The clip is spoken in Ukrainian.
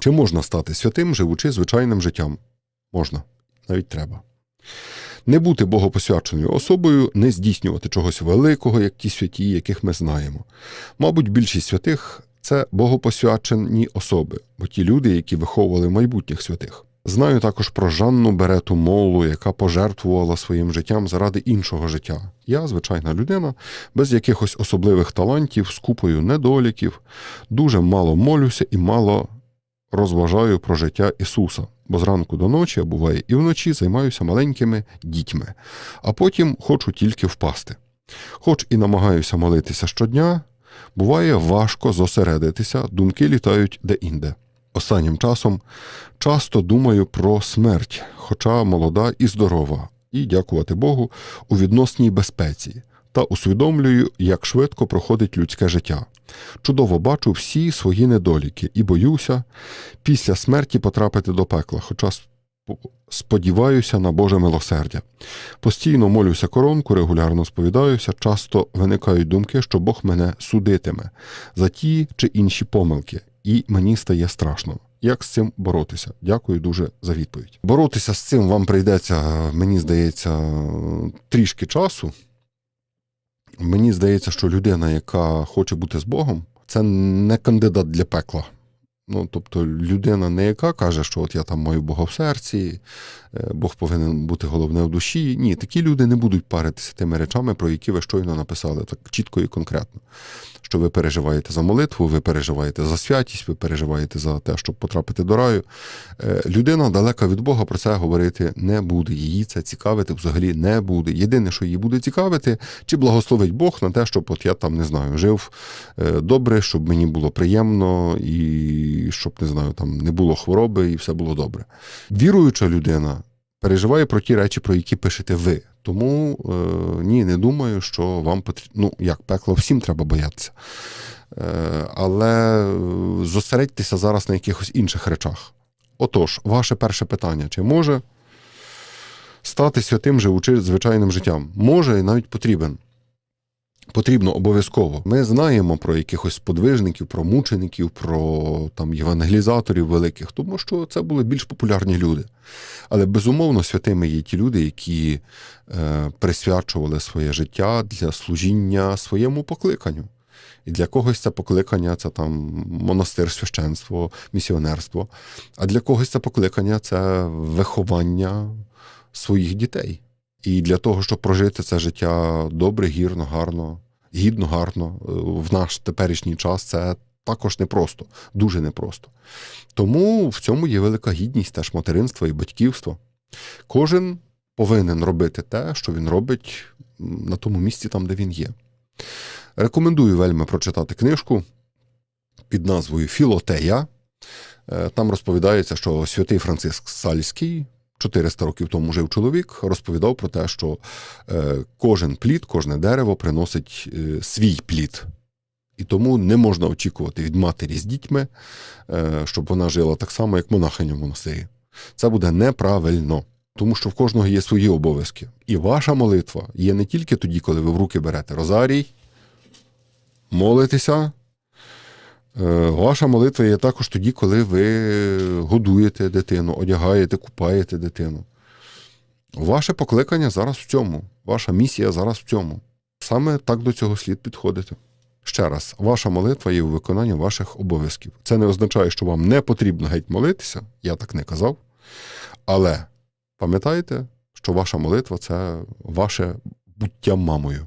Чи можна стати святим, живучи звичайним життям? Можна, навіть треба. Не бути богопосвяченою особою, не здійснювати чогось великого, як ті святі, яких ми знаємо. Мабуть, більшість святих це богопосвячені особи, бо ті люди, які виховували майбутніх святих. Знаю також про Жанну Берету Молу, яка пожертвувала своїм життям заради іншого життя. Я, звичайна людина, без якихось особливих талантів, з купою недоліків, дуже мало молюся і мало розважаю про життя Ісуса, бо зранку до ночі, а буває і вночі, займаюся маленькими дітьми, а потім хочу тільки впасти. Хоч і намагаюся молитися щодня, буває важко зосередитися, думки літають де-інде. Останнім часом часто думаю про смерть, хоча молода і здорова, і, дякувати Богу, у відносній безпеці, та усвідомлюю, як швидко проходить людське життя. Чудово бачу всі свої недоліки і боюся після смерті потрапити до пекла, хоча сподіваюся на Боже милосердя. Постійно молюся коронку, регулярно сповідаюся, часто виникають думки, що Бог мене судитиме за ті чи інші помилки, і мені стає страшно. Як з цим боротися? Дякую дуже за відповідь. Боротися з цим вам прийдеться, мені здається, трішки часу. Мені здається, що людина, яка хоче бути з Богом, це не кандидат для пекла. Ну, тобто, людина не яка каже, що от я там маю Бога в серці, е, Бог повинен бути головне в душі. Ні, такі люди не будуть паритися тими речами, про які ви щойно написали, так чітко і конкретно. Що ви переживаєте за молитву, ви переживаєте за святість, ви переживаєте за те, щоб потрапити до раю. Е, Людина далека від Бога про це говорити не буде. Її це цікавити взагалі не буде. Єдине, що її буде цікавити, чи благословить Бог на те, щоб от я там не знаю, жив е, добре, щоб мені було приємно і щоб не знаю, там не було хвороби і все було добре. Віруюча людина переживає про ті речі, про які пишете ви. Тому е, ні, не думаю, що вам потрібно. Ну, як пекло, всім треба боятися. Е, але е, зосередьтеся зараз на якихось інших речах. Отож, ваше перше питання: чи може стати святим, живучи звичайним життям? Може і навіть потрібен. Потрібно обов'язково. Ми знаємо про якихось подвижників, про мучеників, про там євангелізаторів великих, тому що це були більш популярні люди. Але безумовно святими є ті люди, які е, присвячували своє життя для служіння своєму покликанню. І для когось це покликання це там монастир, священство, місіонерство. А для когось це покликання це виховання своїх дітей. І для того, щоб прожити це життя добре, гірно, гарно, гідно, гарно е, в наш теперішній час, це також непросто, дуже непросто. Тому в цьому є велика гідність теж материнства і батьківства. Кожен повинен робити те, що він робить на тому місці, там, де він є. Рекомендую вельми прочитати книжку під назвою Філотея. Е, Там розповідається, що святий Франциск Сальський 400 років тому жив чоловік, розповідав про те, що е, кожен плід, кожне дерево приносить е, свій плід. І тому не можна очікувати від матері з дітьми, е, щоб вона жила так само, як монахиня в монастирі. Це буде неправильно, тому що в кожного є свої обов'язки. І ваша молитва є не тільки тоді, коли ви в руки берете розарій, молитеся. Е, Ваша молитва є також тоді, коли ви годуєте дитину, одягаєте, купаєте дитину. Ваше покликання зараз в цьому, ваша місія зараз в цьому. Саме так до цього слід підходити. Ще раз, ваша молитва є у виконанні ваших обов'язків. Це не означає, що вам не потрібно геть молитися, я так не казав. Але пам'ятайте, що ваша молитва це ваше буття мамою.